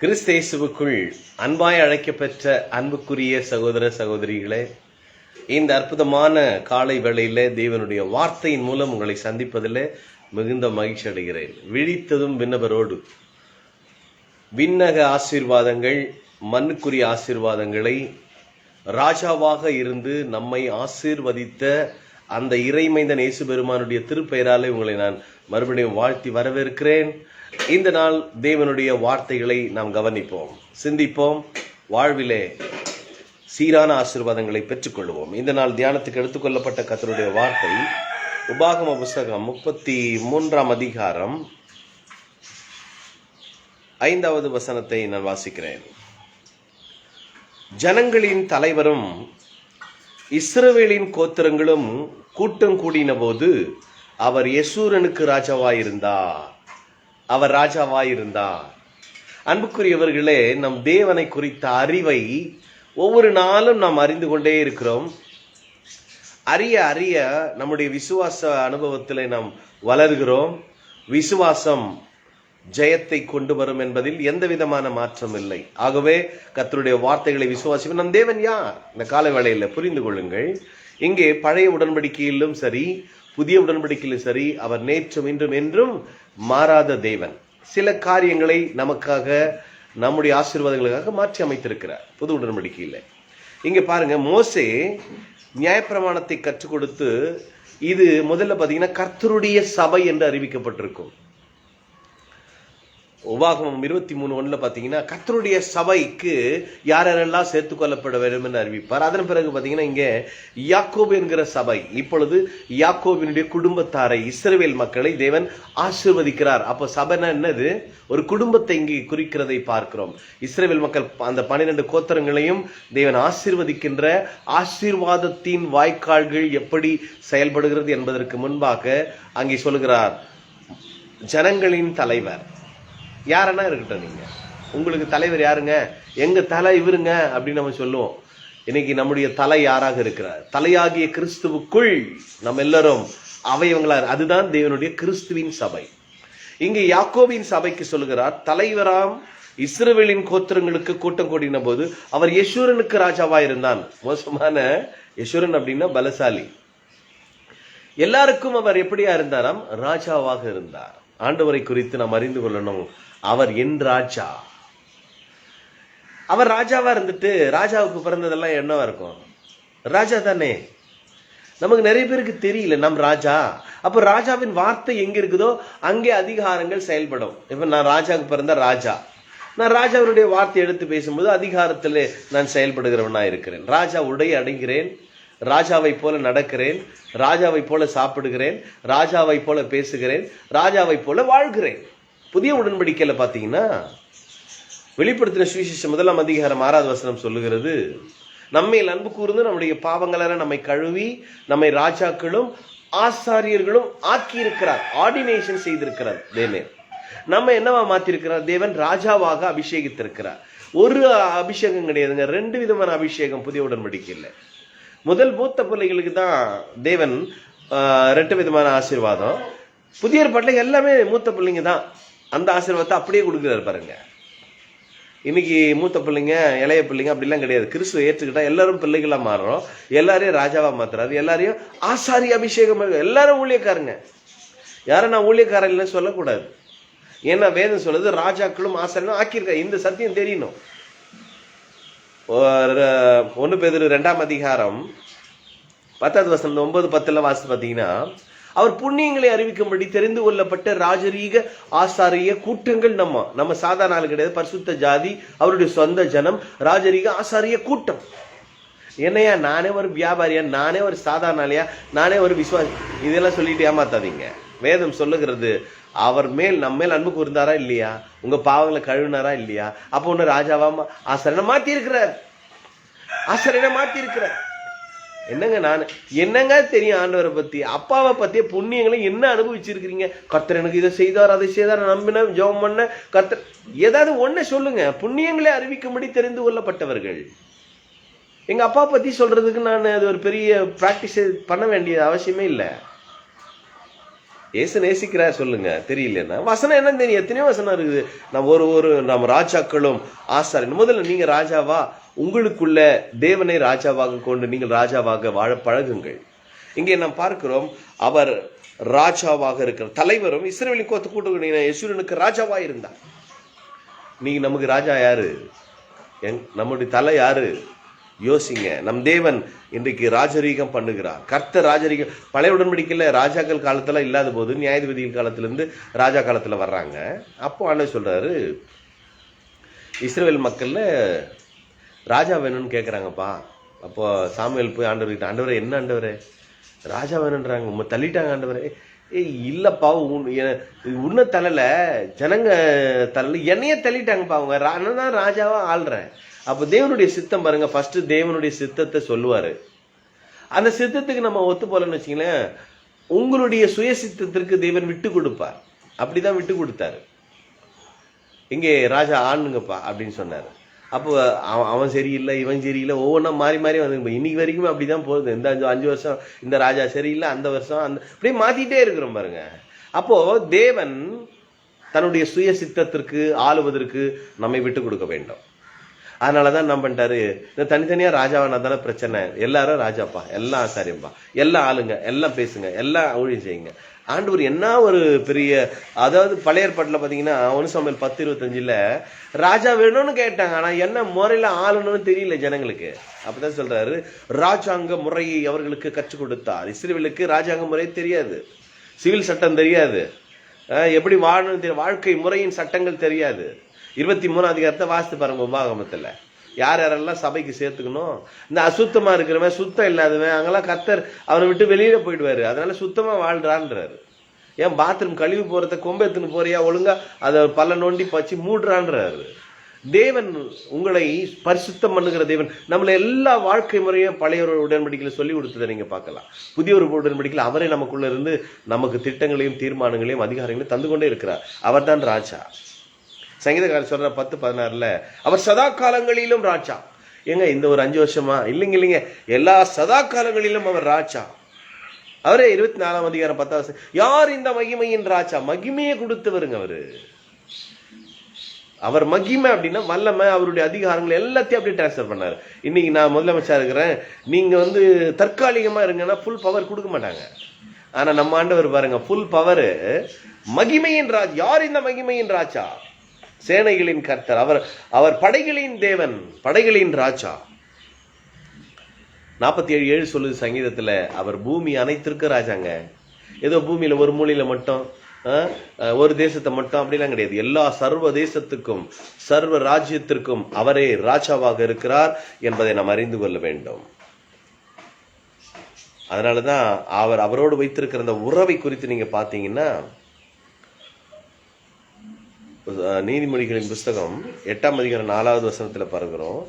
கிறிஸ்தேசுவுக்குள் அன்பாய் அழைக்கப்பெற்ற அன்புக்குரிய சகோதர சகோதரிகளே இந்த அற்புதமான காலை வேளையில தேவனுடைய வார்த்தையின் மூலம் உங்களை சந்திப்பதில் மிகுந்த மகிழ்ச்சி அடைகிறேன். விழித்ததும் விண்ணவரோடு விண்ணக ஆசீர்வாதங்கள் மண்ணுக்குரிய ஆசீர்வாதங்களை ராஜாவாக இருந்து நம்மை ஆசீர்வதித்த அந்த இறைமைந்தன் இயேசு பெருமானுடைய திருப்பெயராலே உங்களை நான் மறுபடியும் வாழ்த்தி வரவேற்கிறேன். இந்த நாள் தேவனுடைய வார்த்தைகளை நாம் கவனிப்போம். சிந்திப்போம். வாழ்விலே சீரான ஆசீர்வாதங்களை பெற்றுக்கொள்வோம். இந்த நாள் தியானத்துக்கு எடுத்துக்கொள்ளப்பட்ட கத்தருடைய வார்த்தை உபாகம புஸ்தகம் முப்பத்தி மூன்றாம் அதிகாரம் ஐந்தாவது வசனத்தை நான் வாசிக்கிறேன். ஜனங்களின் தலைவரும் இஸ்ரவேலின் கோத்திரங்களும் கூட்டம் கூடின போது அவர் யசூரனுக்கு ராஜாவாயிருந்தார். அவர் ராஜாவாயிருந்தார். அன்புக்குரியவர்களே நம் தேவனை குறித்த அறிவை ஒவ்வொரு நாளும் நாம் அறிந்து கொண்டே இருக்கிறோம். அறிய அறிய நம்முடைய விசுவாச அனுபவத்தில் நாம் வளர்கிறோம். விசுவாசம் ஜெயத்தை கொண்டு வரும் என்பதில் எந்த விதமான மாற்றம் இல்லை. ஆகவே கத்தருடைய வார்த்தைகளை விசுவாசிப்போம் நம் தேவன் யார்? இந்த கால வேளையில் புரிந்து கொள்ளுங்கள். இங்கே பழைய உடன்படிக்கையிலும் சரி புதிய உடன்படிக்கையிலும் சரி அவர் நேற்றும் இன்றும் என்றும் மாறாத தேவன். சில காரியங்களை நமக்காக நம்முடைய ஆசீர்வாதங்களுக்காக மாற்றி அமைத்திருக்கிறார். புது உடன்படிக்கையில். இங்கே பாருங்க மோசே நியாயப்பிரமாணத்தை கற்றுக் கொடுத்து இது முதல்ல பார்த்தீங்கன்னா கர்த்தருடைய சபை என்று அறிவிக்கப்பட்டிருக்கும். உபாகமம் இருபத்தி மூணு ஒண்ணுல பாத்தீங்கன்னா கத்தருடைய சபைக்கு யார் யாரெல்லாம் சேர்த்து கொள்ளப்பட வேண்டும் என்று அறிவிப்பார். அதன் பிறகு பாத்தீங்கன்னா இங்க யாக்கோபு என்கிற சபை இப்பொழுது யாக்கோபினுடைய குடும்பத்தாரை இஸ்ரேல் மக்களை தேவன் ஆசிர்வதிக்கிறார். அப்போ சபைனா என்னது? ஒரு குடும்பத்தை இங்கே குறிக்கிறதை பார்க்கிறோம். இஸ்ரேல் மக்கள் அந்த பன்னிரண்டு கோத்தரங்களையும் தேவன் ஆசிர்வதிக்கின்ற ஆசீர்வாதத்தின் வாய்க்கால்கள் எப்படி செயல்படுகிறது என்பதற்கு முன்பாக அங்கே சொல்லுகிறார் ஜனங்களின் தலைவர். யாரன்னா இருக்கட்டும் நீங்க. உங்களுக்கு தலைவர் யாருங்க? எங்க தலை இவருங்க அப்படின்னு நம்ம சொல்லுவோம். இன்னைக்கு நம்முடைய தலை யாராக இருக்கிறார்? தலையாகிய கிறிஸ்துவுக்குள் நம்ம எல்லாரும் அவையவங்களா அதுதான் தேவனுடைய கிறிஸ்துவின் சபை. இங்கே யாக்கோவின் சபைக்கு சொல்லுகிறார் தலைவராம் இஸ்ரவேலின் கோத்திரங்களுக்கு கூட்டம் கூடின போது அவர் யசூரனுக்கு ராஜாவா இருந்தான். மோசமான யசூரன் அப்படின்னா பலசாலி. எல்லாருக்கும் அவர் எப்படியா இருந்தாராம்? ராஜாவாக இருந்தார். ஆண்டவரை குறித்து நாம் அறிந்து கொள்ளணும். அவர் என் ராஜா. அவர் ராஜாவா இருந்துட்டு ராஜாவுக்கு பிறந்ததெல்லாம் என்னவா இருக்கும்? ராஜா தானே. நமக்கு நிறைய பேருக்கு தெரியல நம் ராஜா. அப்போ ராஜாவின் வார்த்தை எங்க இருக்குதோ அங்கே அதிகாரங்கள் செயல்படும். இப்போ நான் ராஜாவுக்கு பிறந்த ராஜா. நான் ராஜாவினுடைய வார்த்தை எடுத்து பேசும்போது அதிகாரத்தில் நான் செயல்படுகிறவனா இருக்கிறேன். ராஜா உடை அடைகிறேன் ராஜாவை போல நடக்கிறேன் ராஜாவை போல சாப்பிடுகிறேன் ராஜாவை போல பேசுகிறேன் ராஜாவை போல வாழ்கிறேன். புதிய உடன்படிக்கையில் பார்த்தீங்கன்னா வெளிப்படுத்தின சுவிசேஷம் முதலாம் அதிகாரம் ஆறாவது வசனம் சொல்லுகிறது நம்மை அன்பு கூர்ந்து நம்முடைய பாவங்களால் நம்மை கழுவி நம்மை ராஜாக்களும் ஆசாரியர்களும் ஆக்கியிருக்கிறார் ஆர்டினேஷன் செய்திருக்கிறார் தேவன். நம்ம என்னவா மாத்திருக்கிறார்? தேவன் ராஜாவாக அபிஷேகித்திருக்கிறார். ஒரு அபிஷேகம் கிடையாதுங்க ரெண்டு விதமான அபிஷேகம் புதிய உடன்படிக்கையில். முதல் மூத்த பிள்ளைகளுக்கு தான் தேவன் ரெண்டு விதமான ஆசீர்வாதம். புதிய பாட்டில் எல்லாமே மூத்த பிள்ளைங்க தான். அந்த ஆசீர்வாதத்தை அப்படியே கொடுக்குறாரு பாருங்க. இன்னைக்கு மூத்த பிள்ளைங்க இளைய பிள்ளைங்க அப்படிலாம் கிடையாது. கிறிஸ்துவ ஏற்றுக்கிட்டா எல்லாரும் பிள்ளைகளாக மாறுறோம் எல்லாரையும் ராஜாவாக மாத்துறாரு. எல்லாரையும் ஆசாரி அபிஷேகம் எல்லாரும் ஊழியக்காரங்க. யாரும் நான் ஊழியக்காரன் இல்லைன்னு சொல்லக்கூடாது. ஏன்னா வேதம் சொல்லுது ராஜாக்களும் ஆசாரியும் ஆக்கியிருக்காரு இந்த சத்தியம் தெரியணும். ஒன்று பேர் ரெண்டாம் அதிகாரம் பத்தாவது வசனம் ஒன்பது பத்தில் வாசி பார்த்தீங்கன்னா அவர் புண்ணியங்களை அறிவிக்கும்படி தெரிந்து கொள்ளப்பட்ட ராஜரீக ஆசாரிய கூட்டங்கள் நம்ம நம்ம சாதாரண ஆள் கிடையாது பரிசுத்த ஜாதி அவருடைய சொந்த ஜனம் ராஜரீக ஆசாரிய கூட்டம். என்னையா நானே ஒரு வியாபாரியா நானே ஒரு சாதாரண நானே ஒரு விசுவாசி இதெல்லாம் சொல்லிட்டு ஏமாத்தாதீங்க. வேதம் சொல்லுகிறது அவர் மேல் நம்ம மேல் அன்பு கூர்ந்தாரா இல்லையா? உங்க பாவங்களை கழுவினாரா இல்லையா? அப்போ ஒன்று ராஜாவா ஆசரனை மாத்தி இருக்கிறார் ஆசரனை மாத்தி இருக்கிறார் என்னங்க நான்? என்னங்க தெரியும் ஆண்டவரை பத்தி? அப்பாவை பத்திய புண்ணியங்களை என்ன அனுபவிச்சிருக்கிறீங்க? கர்த்தர் எனக்கு இதை செய்தார் அதை செய்தார் நம்பின நம்பினேன் பண்ண கர்த்தர் ஏதாவது ஒண்ணு சொல்லுங்க. புண்ணியங்களை அறிவிக்கும்படி தெரிந்து கொள்ளப்பட்டவர்கள். எங்க அப்பா பத்தி சொல்றதுக்கு நான் அது ஒரு பெரிய பிராக்டிஸ் பண்ண வேண்டிய அவசியமே இல்லை. ஏசு நேசிக்கிறார் சொல்லுங்க. தெரியலன்னா வசனம் என்ன தெரியும்? எத்தனையோ வசனம் இருக்குது. நம்ம ஒரு ஒரு நம்ம ராஜாக்களும் ஆசாரின் முதல்ல நீங்க ராஜாவா? உங்களுக்குள்ள தேவனை ராஜாவாக கொண்டு நீங்கள் ராஜாவாக வாழ பழகுங்கள். இங்கே நாம் பார்க்கிறோம் அவர் ராஜாவாக இருக்கிற தலைவரும் இஸ்ரேலின் கோத்து கூட்டு யசூரனுக்கு ராஜாவாக இருந்தார். நீங்கள் நமக்கு ராஜா யாரு? எங் நம்முடைய தலை யாரு? யோசிங்க. நம் தேவன் இன்றைக்கு ராஜரீகம் பண்ணுகிறார். கர்த்த ராஜரீகம் பழைய உடன்படிக்கையில் ராஜாக்கள் காலத்தில் இல்லாத போது நியாயாதிபதிகள் காலத்திலேருந்து ராஜா காலத்தில் வர்றாங்க. அப்போ ஆண்டவர் சொல்கிறாரு இஸ்ரேல் மக்களில் ராஜா வேணும்னு கேட்குறாங்கப்பா அப்போ சாமியல் போய் ஆண்டவர்கிட்ட ஆண்டவரே என்ன ஆண்டவரே? ராஜா வேணுன்றாங்க உங்க தள்ளிட்டாங்க ஆண்டவரே. ஏய் இல்லைப்பா உன் எ- உன்னை தள்ளல. ஜனங்க தள்ளல. என்னையே தள்ளிட்டாங்கப்பா அவங்க. ரா- நான் தான் ராஜாவா ஆள்றேன். அப்போ தேவனுடைய சித்தம் பாருங்க. ஃபர்ஸ்ட் தேவனுடைய சித்தத்தை சொல்லுவார். அந்த சித்தத்துக்கு நம்ம ஒத்து போலன்னு வச்சிங்களேன் உங்களுடைய சுய சித்தத்திற்கு தேவன் விட்டு கொடுப்பார். அப்படிதான் விட்டு கொடுத்தாரு. இங்கே ராஜா ஆணுங்கப்பா அப்படின்னு சொன்னார். அப்போ அவன் அவன் சரியில்லை இவன் சரியில்லை ஒவ்வொன்றா மாறி மாறி வந்து இன்னைக்கு வரைக்குமே அப்படிதான் போகுது. இந்த அஞ்சு அஞ்சு வருஷம் இந்த ராஜா சரியில்லை அந்த வருஷம் அந்த அப்படியே மாற்றிட்டே இருக்கிறோம் பாருங்க. அப்போது தேவன் தன்னுடைய சுய சித்தத்திற்கு ஆளுவதற்கு நம்மை விட்டு கொடுக்க வேண்டும். அதனாலதான் என்ன பண்ணிட்டாரு? இந்த தனித்தனியா ராஜாவானா தானே பிரச்சனை. எல்லாரும் ராஜாப்பா. எல்லாம் ஆசாரியம்பா எல்லாம் ஆளுங்க எல்லாம் பேசுங்க எல்லாம் ஊழியம் செய்யுங்க. ஆண்டவர் என்ன ஒரு பெரிய அதாவது பழைய ஏற்பாட்டில் பார்த்தீங்கன்னா ஒன்று சமையல் பத்து இருபத்தஞ்சில் ராஜா வேணும்னு கேட்டாங்க. ஆனால் என்ன முறையில் ஆளணும்னு தெரியல ஜனங்களுக்கு. அப்பதான் சொல்கிறாரு ராஜாங்க முறையை அவர்களுக்கு கற்றுக் கொடுத்தார். இஸ்ரேலுக்கு ராஜாங்க முறை தெரியாது. சிவில் சட்டம் தெரியாது. எப்படி வாழணும் தெரியும் வாழ்க்கை முறையின் சட்டங்கள் தெரியாது. இருபத்தி மூணு அதிகாரத்தை வாசித்து பாருங்க உபாகமத்தில். யார் யாரெல்லாம் சபைக்கு சேர்த்துக்கணும்? இந்த அசுத்தமாக இருக்கிறவன் சுத்தம் இல்லாதவன் அங்கெல்லாம் கத்தர் அவனை விட்டு வெளியில் போயிடுவாரு. அதனால சுத்தமாக வாழ்றான்றாரு. ஏன் பாத்ரூம் கழிவு போறத கொம்பெத்துன்னு போறியா? ஒழுங்காக அதை பல நோண்டி பச்சு மூடுறான்றாரு. தேவன் உங்களை பரிசுத்தம் பண்ணுகிற தேவன். நம்மளை எல்லா வாழ்க்கை முறையும் பழைய ஒரு உடன்படிக்கையில் சொல்லி கொடுத்ததை நீங்கள் பார்க்கலாம். புதிய ஒரு உடன்படிக்கையில் அவரே நமக்குள்ள இருந்து நமக்கு திட்டங்களையும் தீர்மானங்களையும் அதிகாரங்களையும் தந்து கொண்டே இருக்கிறார். அவர்தான் ராஜா. சங்கீதக்காரர் சொல்ற பத்து பதினாறுல அவர் சதா காலங்களிலும் ராஜா. ஏங்க இந்த ஒரு அஞ்சு வருஷமா? இல்லைங்க இல்லைங்க. எல்லா சதா காலங்களிலும் அவர் ராஜா. அவரே இருபத்தி நாலாம் அதிகாரம் பத்தாவது யார் இந்த மகிமையின் ராஜா? மகிமையை கொடுத்தவருங்க அவரு. அவர் மகிமை அப்படின்னா வல்லமை அவருடைய அதிகாரங்கள் எல்லாத்தையும் அப்படியே டிரான்ஸ்ஃபர் பண்ணாரு. இன்னைக்கு நான் முதலமைச்சா இருக்கிறேன். நீங்க வந்து தற்காலிகமா இருங்கன்னா ஃபுல் பவர் கொடுக்க மாட்டாங்க. ஆனா நம்ம ஆண்டவர் பாருங்க ஃபுல் பவர் மகிமையின் ராஜ். யார் இந்த மகிமையின் ராஜா? சேனைகளின் கர்த்தர். அவர் அவர் படைகளின் தேவன் படைகளின் ராஜா. நாற்பத்தி ஏழு ஏழு சொல்லுது சங்கீதத்துல அவர் பூமி அனைத்திற்கும் ராஜாங்க. ஏதோ பூமியில ஒரு மூலையில மட்டும் ஒரு தேசத்தை மட்டும் அப்படிலாம் கிடையாது. எல்லா சர்வ தேசத்துக்கும் சர்வ ராஜ்யத்திற்கும் அவரே ராஜாவாக இருக்கிறார் என்பதை நாம் அறிந்து கொள்ள வேண்டும். அதனாலதான் அவர் அவரோடு வைத்திருக்கிற அந்த உறவை குறித்து நீங்க பார்த்தீங்கன்னா நீதிமொழிகளின் புஸ்தகம் எட்டாம் அதிகாரம் நாலாவது வசனத்தில் பார்க்குறோம்.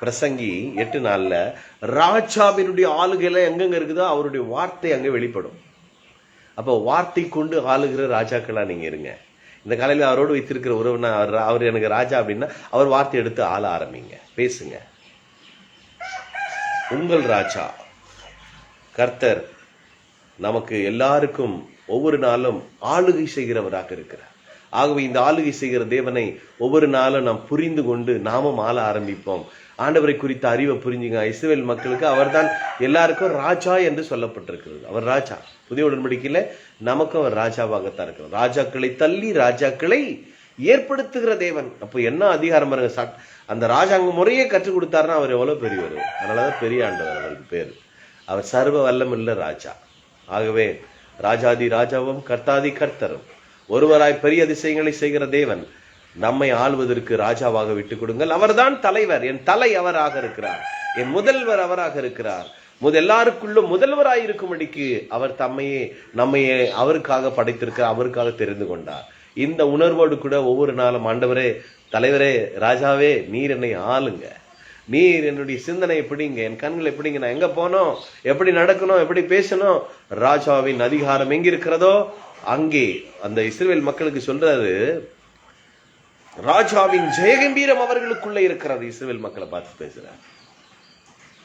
பிரசங்கி எட்டு நாளில் ராஜாவினுடைய ஆளுகையில் எங்கெங்கே இருக்குதோ அவருடைய வார்த்தை அங்கே வெளிப்படும். அப்போ வார்த்தை கொண்டு ஆளுகிற ராஜாக்களாக நீங்கள் இருங்க. இந்த காலையில் அவரோடு வைத்திருக்கிற உறவுனா அவர் அவர் எனக்கு ராஜா அப்படின்னா அவர் வார்த்தை எடுத்து ஆள ஆரம்பிங்க. பேசுங்க. உங்கள் ராஜா கர்த்தர் நமக்கு எல்லாருக்கும் ஒவ்வொரு நாளும் ஆளுகை செய்கிறவராக இருக்கிறார். ஆகவே இந்த ஆளுகை செய்கிற தேவனை ஒவ்வொரு நாளும் நாம் புரிந்து கொண்டு நாமும் ஆள ஆரம்பிப்போம். ஆண்டவரை குறித்த அறிவை புரிஞ்சுங்க. இஸ்ரேல் மக்களுக்கு அவர்தான் எல்லாருக்கும் ராஜா என்று சொல்லப்பட்டிருக்கிறது. அவர் ராஜா. புதிய உடன்படிக்கையில் நமக்கும் அவர் ராஜாவாகத்தான் இருக்கிறார். ராஜாக்களை தள்ளி ராஜாக்களை ஏற்படுத்துகிற தேவன். அப்போ என்ன அதிகாரம் பாருங்க. அந்த ராஜாங்க முறையே கற்றுக் கொடுத்தாருன்னா அவர் எவ்வளோ பெரியவர்? அதனாலதான் பெரிய ஆண்டவர் அவருக்கு பேர். அவர் சர்வ வல்லமுள்ள ராஜா. ஆகவே ராஜாதி ராஜாவும் கர்த்தாதி கர்த்தரும். ஒருவராய் பெரிய அதிசயங்களை செய்கிற தேவன் நம்மை ஆள்வதற்கு ராஜாவாக விட்டுக் கொடுங்கள். அவர்தான் தலைவர். என் தலை அவராக இருக்கிறார். என் முதல்வர் அவராக இருக்கிறார். முத எல்லாருக்குள்ளும் முதல்வராய் இருக்கும்படிக்கு அவர் தம்மையே நம்மையே அவருக்காக படைத்திருக்கிறார் அவருக்காக தெரிந்து கொண்டார். இந்த உணர்வோடு கூட ஒவ்வொரு நாளும் ஆண்டவரே தலைவரே ராஜாவே நீர் என்னை ஆளுங்க. நீர் என்னுடைய சிந்தனை எப்படிங்க என் கண்கள் எப்படிங்க நான் எங்க போனோம்? எப்படி நடக்கணும்? எப்படி பேசணும்? ராஜாவின் அதிகாரம் எங்க இருக்கிறதோ அங்கே அந்த இஸ்ரேல் மக்களுக்கு சொல்றாரு ராஜாவின் ஜெயகம்பீரம் அவர்களுக்குள்ள இருக்கிறது இஸ்ரேல் மக்களை பார்த்து பேசுறார்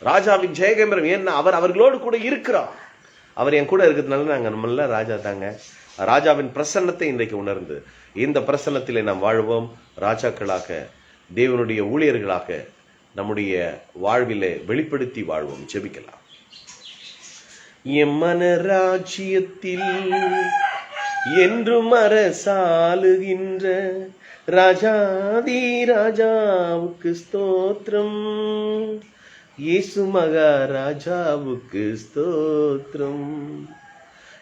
ராஜாவின் ஜெயகம்பீரம் ஏன்னா அவர் அவர்களோடு கூட இருக்கிறார். அவர் என் கூட இருக்கிறதுனால நாங்கள் நம்மள ராஜா தாங்க. ராஜாவின் பிரசன்னத்தை இன்றைக்கு உணர்ந்து இந்த பிரசன்னத்திலே நாம் வாழ்வோம். ராஜாக்களாக தேவனுடைய ஊழியர்களாக நம்முடைய வாழ்விலே வெளிப்படுத்தி வாழ்வோம். ஜெபிக்கலாம். எம்மன ராஜ்யத்தில் என்றும் அரசாளுகின்ற ராஜாதி ராஜாவுக்கு ஸ்தோத்திரம். இயேசு மகாராஜாவுக்கு ஸ்தோத்திரம்.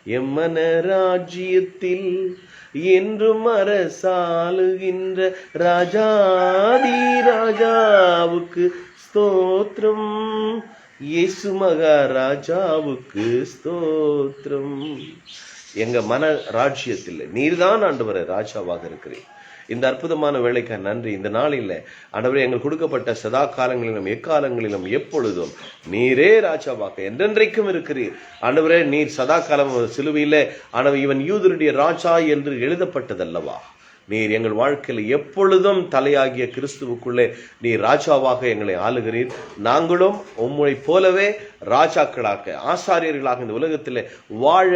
எம்மன ராஜ்யத்தில் என்றும் அரசாளுகின்ற ராஜாதி ராஜாவுக்கு ஸ்தோத்திரம். இயேசு மகாராஜாவுக்கு ஸ்தோத்திரம். எங்க மன ராஜ்யத்தில். நீர்தான் ஆண்டவரை ராஜாவாக இருக்கிறேன் இந்த அற்புதமான வேலைக்கு நன்றி. இந்த நாளில் ஆண்டவரே எங்கள் கொடுக்கப்பட்ட சதா காலங்களிலும் எக்காலங்களிலும் எப்பொழுதும் நீரே ராஜாவாக என்றென்றைக்கும் இருக்கிறீர். ஆண்டவரே நீர் சதா காலம் சிலுவையில் ஆண்டவர் இவன் யூதருடைய ராஜா என்று எழுதப்பட்டதல்லவா? நீர் எங்கள் வாழ்க்கையில் எப்பொழுதும் தலையாகிய கிறிஸ்துவுக்குள்ளே நீர் ராஜாவாக எங்களை ஆளுகிறீர். நாங்களும் உம்மை போலவே ராஜாக்களாக ஆசாரியர்களாக இந்த உலகத்தில் வாழ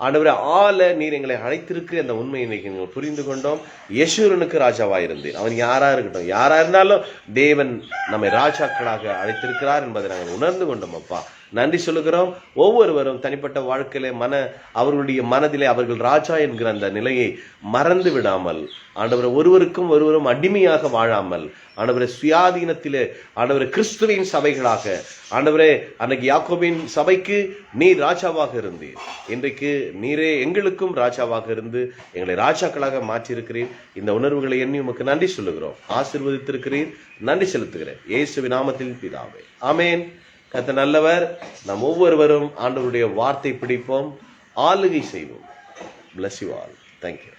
ஆண்டவரை ஆள நீர் எங்களை அழைத்திருக்கிற அந்த உண்மையை இன்னைக்கு நீங்கள் புரிந்து கொண்டோம். யசூரனுக்கு ராஜாவாக இருந்தேன் அவன் யாராக இருக்கட்டும் யாராக இருந்தாலும் தேவன் நம்மை ராஜாக்களாக அழைத்திருக்கிறார் என்பதை நாங்கள் உணர்ந்து கொண்டோம் அப்பா. நன்றி சொல்லுகிறோம். ஒவ்வொருவரும் தனிப்பட்ட வாழ்க்கையிலே மன அவர்களுடைய மனதிலே அவர்கள் ராஜா என்கிற அந்த நிலையை மறந்து விடாமல் ஆண்டவர் ஒருவருக்கும் ஒருவரும் அடிமையாக வாழாமல் ஆண்டவரை சுயாதீனத்திலே ஆண்டவரை கிறிஸ்துவின் சபைகளாக ஆண்டவரே அன்னைக்கு யாக்கோபின் சபைக்கு நீர் ராஜாவாக இருந்தீர். இன்றைக்கு நீரே எங்களுக்கும் ராஜாவாக இருந்து எங்களை ராஜாக்களாக மாற்றியிருக்கிறீர். இந்த உணர்வுகளை எண்ணி உமக்கு நன்றி சொல்லுகிறோம். ஆசிர்வதித்திருக்கிறீர். நன்றி செலுத்துகிறேன். இயேசுவின் நாமத்தில் பிதாவே. ஆமேன். கத்த நல்லவர். நாம் ஒவ்வொருவரும் ஆண்டவருடைய வார்த்தை பிடிப்போம். ஆளுகை செய்வோம். Bless you all thank you